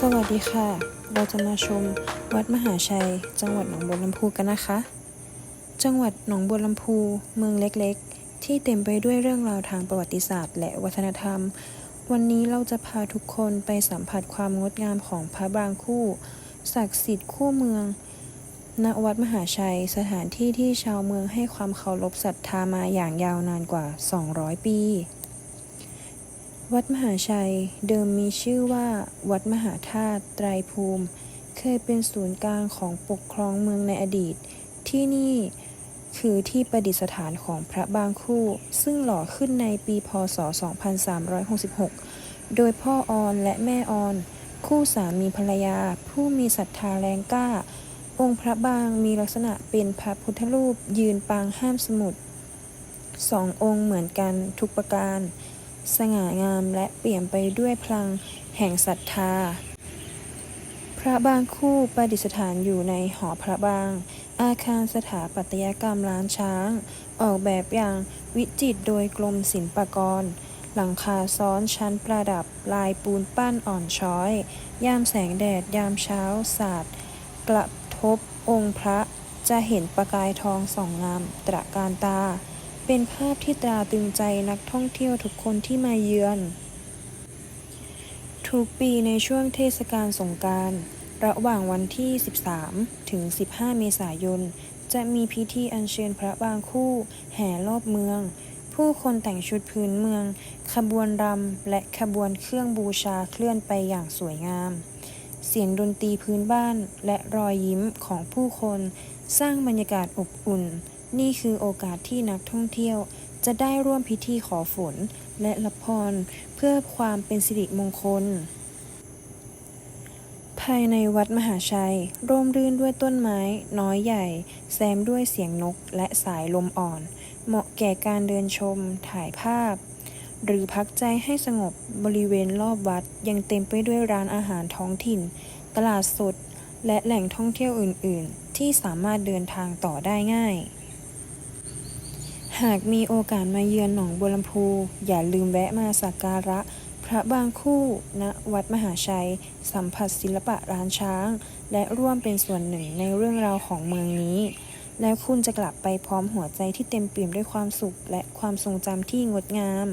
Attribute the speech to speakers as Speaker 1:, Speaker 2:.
Speaker 1: สวัสดีค่ะ เราจะมาชมวัดมหาชัย จังหวัดหนองบัวลำพูกันนะคะ จังหวัดหนองบัวลำพู เมืองเล็กๆ ที่เต็มไปด้วยเรื่องราวทางประวัติศาสตร์ และวัฒนธรรม วันนี้เราจะพาทุกคนไปสัมผัสความงดงามของพระบางคู่ ศักดิ์สิทธิ์คู่เมือง ณ วัดมหาชัย สถานที่ที่ชาวเมืองให้ความเคารพศรัทธามาอย่างยาวนานกว่า 200 ปี วัดมหาชัยเดิมมีชื่อว่า วัดมหาธาตุไตรภูมิ เคยเป็นศูนย์กลางของปกครองเมืองในอดีต ที่นี่คือที่ประดิษฐานของพระบางคู่ ซึ่งหล่อขึ้นในปีพศ 2366 โดยพ่อออนและแม่ออน คู่สามีภรรยา ผู้มีศรัทธาแรงกล้า องค์พระบางมีลักษณะเป็นพระพุทธรูปยืนปางห้ามสมุทรสององค์เหมือนกันทุกประการ สง่างามและเปลี่ยมไปด้วยพลังแห่งศรัทธา พระบางคู่ประดิษฐานอยู่ในหอพระบาง อาคารสถาปัตยกรรมล้านช้าง ออกแบบอย่างวิจิตรโดยกรมศิลปากร หลังคาซ้อนชั้นประดับลายปูนปั้นอ่อนช้อย ยามแสงแดดยามเช้าสาดกระทบองค์พระจะเห็นประกายทองส่องงามตระการตา เป็นภาพที่ตราตรึงใจนักท่องเที่ยวทุกคนที่มาเยือน ทุกปีในช่วงเทศกาลสงการ ระหว่างวันที่ 13 ถึง 15 เมษายน จะมีพิธีอัญเชิญพระบางคู่แห่รอบเมือง ผู้คนแต่งชุดพื้นเมือง ขบวนรำและขบวนเครื่องบูชาเคลื่อนไปอย่างสวยงาม เสียงดนตรีพื้นบ้านและรอยยิ้มของผู้คน สร้างบรรยากาศอบอุ่น นี่คือโอกาสที่นักท่องเที่ยวจะได้ร่วมพิธีขอฝนและรับพรเพื่อความเป็นสิริมงคล ภายในวัดมหาชัย ร่มรื่นด้วยต้นไม้ น้อยใหญ่ แซมด้วยเสียงนกและสายลมอ่อน เหมาะแก่การเดินชม ถ่ายภาพ หรือพักใจให้สงบบริเวณรอบวัดยังเต็มไปด้วยร้านอาหารท้องถิ่น ตลาดสด และแหล่งท่องเที่ยวอื่น ๆ ที่สามารถเดินทางต่อได้ง่าย หากมีโอกาสมาเยือนหนองบัวลำพู อย่าลืมแวะมาสักการะ พระบางคู่ณวัดมหาชัย สัมผัสศิลปะร้านช้าง และร่วมเป็นส่วนหนึ่งในเรื่องราวของเมืองนี้ แล้วคุณจะกลับไปพร้อมหัวใจที่เต็มเปี่ยมด้วยความสุข และความทรงจำที่งดงาม